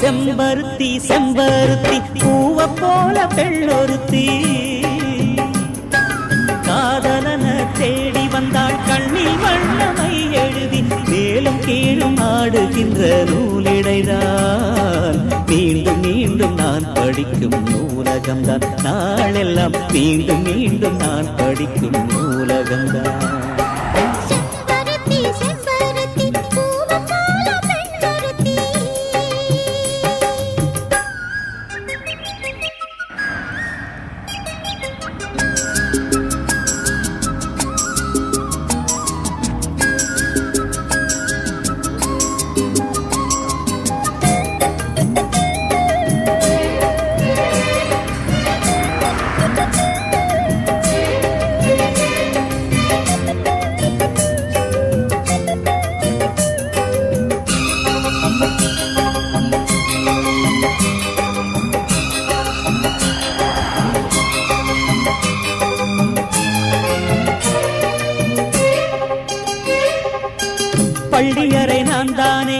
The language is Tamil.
செம்பருத்தி செம்பருத்தி பூவ போல பெள்ளொருத்தி காதலன தேடி வந்தாள் கண்ணில் வண்ணமை எழுதி மேலும் கீழும் ஆடுகின்ற நூலிடைதான். மீண்டும் மீண்டும் நான் படிக்கும் நூலகம்தான். நாளெல்லாம் மீண்டும் மீண்டும் நான் படிக்கும் நூலகம்தான். பள்ளியறை நான் தானே